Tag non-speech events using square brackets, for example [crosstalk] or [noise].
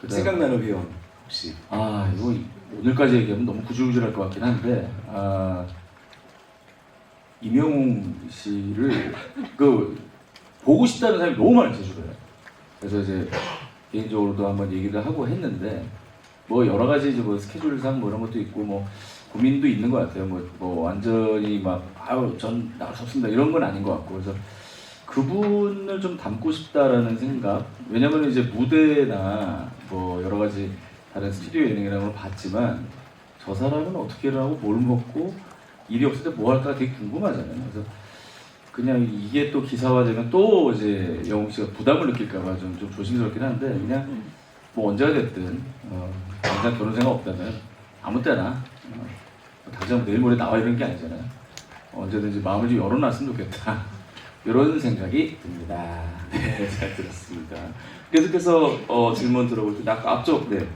그다음- 생각나는 회원 혹시? 아 이거 오늘까지 얘기하면 너무 구질구질할 것 같긴 한데 아 임영웅 씨를 그 보고 싶다는 사람이 너무 많이 제주도에. 그래서 이제 개인적으로도 한번 얘기를 하고 했는데 뭐 여러 가지 이제 뭐 스케줄상 뭐 이런 것도 있고 뭐 고민도 있는 것 같아요. 뭐, 뭐 완전히 막 아유 전 나갈 수 없습니다. 이런 건 아닌 것 같고. 그래서 그분을 좀 닮고 싶다라는 생각 왜냐면 이제 무대나 뭐 여러 가지 다른 스튜디오 예능이라는 걸 봤지만 저 사람은 어떻게 일하고 뭘 먹고 일이 없을 때 뭐 할까 되게 궁금하잖아요. 그래서 그냥 이게 또 기사화되면 또 이제 영웅 씨가 부담을 느낄까봐 좀, 좀 조심스럽긴 한데 그냥 뭐 언제가 됐든 어, 당장 결혼 생각 없다면 아무 때나 어, 당장 내일 모레 나와 이런 게 아니잖아요. 언제든지 마음을 좀 열어놨으면 좋겠다. 이런 생각이 듭니다. 네, [laughs] 잘 들었습니다. 계속해서 어, 질문 들어볼 때 아까 앞쪽 네,